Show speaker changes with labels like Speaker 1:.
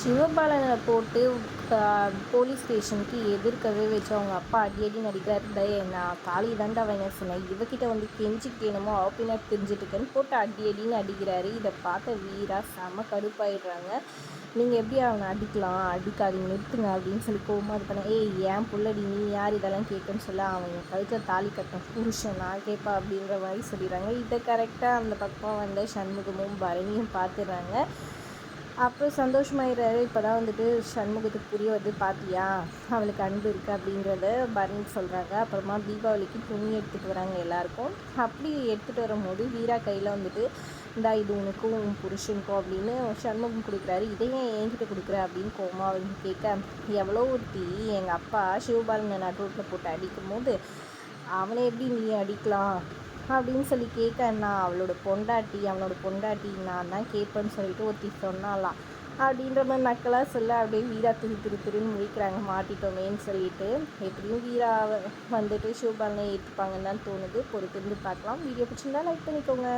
Speaker 1: சிவபாலனை போட்டு போலீஸ் ஸ்டேஷனுக்கு எதிர்க்கவே வச்சு அவங்க அப்பா அடி அடி நடிக்கிறார். டே நான் காளி தாண்டா வாங்க சொன்னேன்? இவகிட்ட வந்து கெஞ்சிக்கிட்டு என்னமோ ஆப்பினா தெரிஞ்சுட்டுக்கன்னு போட்டு அடி அடின்னு அடிக்கிறாரு இதை பார்த்த வீரா செம கடுப்பாயிடுறாங்க. நீங்கள் எப்படி அவனை அடிக்கலாம்? அடிக்காதீங்க நிறுத்துங்க அப்படின்னு சொல்லி கோபமாக இது பண்ண ஏய் ஏன் புள்ளடி நீ யார் இதெல்லாம் கேட்குன்னு சொல்ல? அவன் என் கழுத்தில் தாலி கட்டும் புருஷன் நான் கேட்பா? அப்படின்ற மாதிரி சொல்லிடுறாங்க. இதை கரெக்டாக அந்த பக்கம் வந்து சண்முகமும் பரணியும் பார்த்துடுறாங்க. அப்புறம் சந்தோஷமாயிடுறாரு இப்போ தான் வந்துட்டு சண்முகத்துக்கு புரிய வருது. பார்த்தியா அவளுக்கு அன்பு இருக்குது அப்படின்றத பரணி சொல்கிறாங்க அப்புறமா தீபாவளிக்கு துணி எடுத்துகிட்டு வராங்க எல்லாருக்கும். அப்படி எடுத்துகிட்டு வரும்போது வீரா கையில் வந்துட்டு இந்தா இது உனக்கும் உன் புருஷனுக்கும் அப்படின்னு சண்முகம் கொடுக்குறாரு. இதை ஏன் என்கிட்ட கொடுக்குற? அப்படின்னு கோமா அவங்க கேட்க எவ்வளோ ஒருத்தி எங்கள் அப்பா சிவபாலனை ரோட்டில் போட்டு அடிக்கும் போது அவனை எப்படி நீ அடிக்கலாம்? அப்படின்னு சொல்லி கேட்கண்ணா அவளோட பொண்டாட்டி அவனோட பொண்டாட்டி நான் தான் கேட்பேன்னு சொல்லிட்டு ஒருத்தி சொன்னாலாம் அப்படின்ற மாதிரி நக்கலாக சொல்ல அப்படியே வீரா திரு திரு திருன்னு முடிக்கிறாங்க மாட்டிட்டோமேன்னு சொல்லிட்டு எப்படியும் வீரா வந்துட்டு சிவபாலனை ஏற்றுப்பாங்கன்னு தான் தோணுது. பொறுத்திருந்து பார்க்கலாம். வீடியோ பிடிச்சிருந்தா லைக் பண்ணிக்கோங்க.